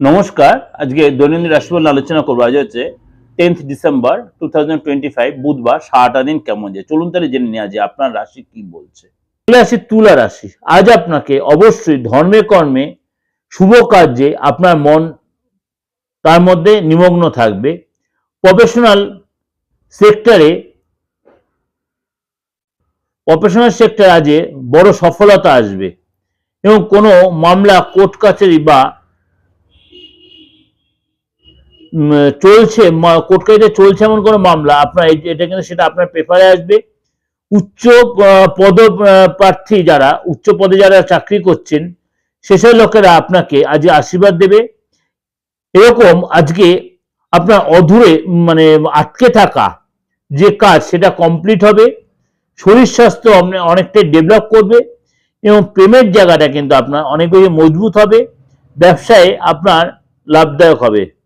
নমস্কার, আজকে দৈনন্দিন রাশিফল আলোচনা করব। আজ হচ্ছে টেন্থ ডিসেম্বর টু থাউজেন্ড বুধবার, সারাটা দিন কেমন যায়? চলুন তাহলে জেনে নেওয়া যে আপনার রাশি কি বলছে। তুলা রাশি তুলা রাশি। আজ আপনাকে অবশ্যই ধর্মে, কর্মে, শুভ কার্যে আপনার মন, তার মধ্যে নিমগ্ন থাকবে। প্রফেশনাল সেক্টরে প্রফেশনাল সেক্টর আজে বড় সফলতা আসবে। এবং কোনো মামলা, কোর্ট কাছারি বা চলছে, মা- কোর্ট কাছারিতে চলছে এমন কোনো মামলা? আপনার এটা কিন্তু সেটা আপনার পেপারে আসবে। উচ্চ পদ প্রার্থী যারা, উচ্চ পদে যারা চাকরি করছেন, সেসব লোকেরা আপনাকে আজ আশীর্বাদ দেবে। এরকম আজকে আপনার অধুরে মানে আটকে থাকা যে কাজ, সেটা কমপ্লিট হবে। শরীর স্বাস্থ্য অনে- অনেকটাই ডেভেলপ করবে এবং প্রেমের জায়গাটা কিন্তু আপনার অনেক বেশি মজবুত হবে। ব্যবসায় আপনার লাভদায়ক হবে।